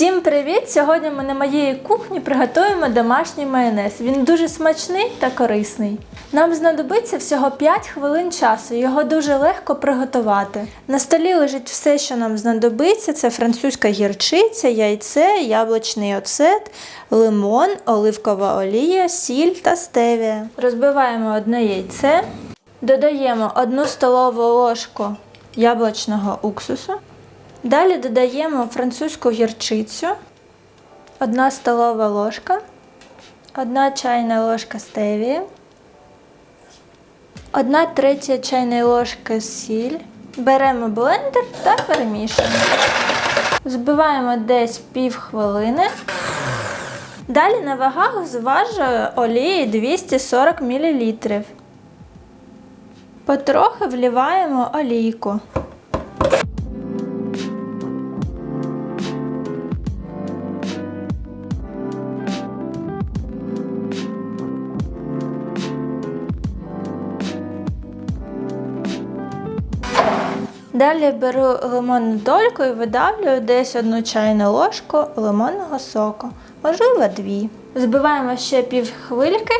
Всім привіт! Сьогодні ми на моїй кухні приготуємо домашній майонез. Він дуже смачний та корисний. Нам знадобиться всього 5 хвилин часу, його дуже легко приготувати. На столі лежить все, що нам знадобиться: це французька гірчиця, яйце, яблучний оцет, лимон, оливкова олія, сіль та стевія. Розбиваємо одне яйце, додаємо 1 столову ложку яблучного уксусу. Далі додаємо французьку гірчицю, 1 столова ложка, 1 чайна ложка стевії, 1 третя чайної ложки сіль. Беремо блендер та перемішуємо. Збиваємо десь пів хвилини. Далі на вагах зважую олії 240 мл. Потрохи вливаємо олійку. Далі беру лимонну дольку і видавлюю десь одну чайну ложку лимонного соку, можливо, дві. Збиваємо ще пів хвильки.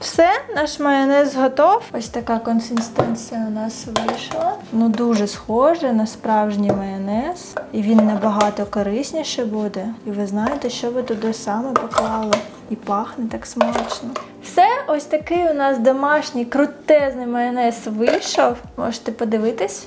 Все, наш майонез готов. Ось така консистенція у нас вийшла. Ну дуже схоже на справжній майонез. І він набагато корисніше буде. І ви знаєте, що ви туди саме поклали. І пахне так смачно. Все, ось такий у нас домашній крутезний майонез вийшов. Можете подивитись.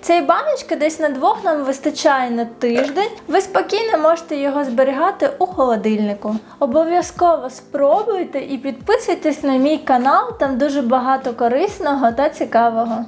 Цієї баночки десь на двох нам вистачає на тиждень. Ви спокійно можете його зберігати у холодильнику. Обов'язково спробуйте і підписуйтесь на мій канал, там дуже багато корисного та цікавого.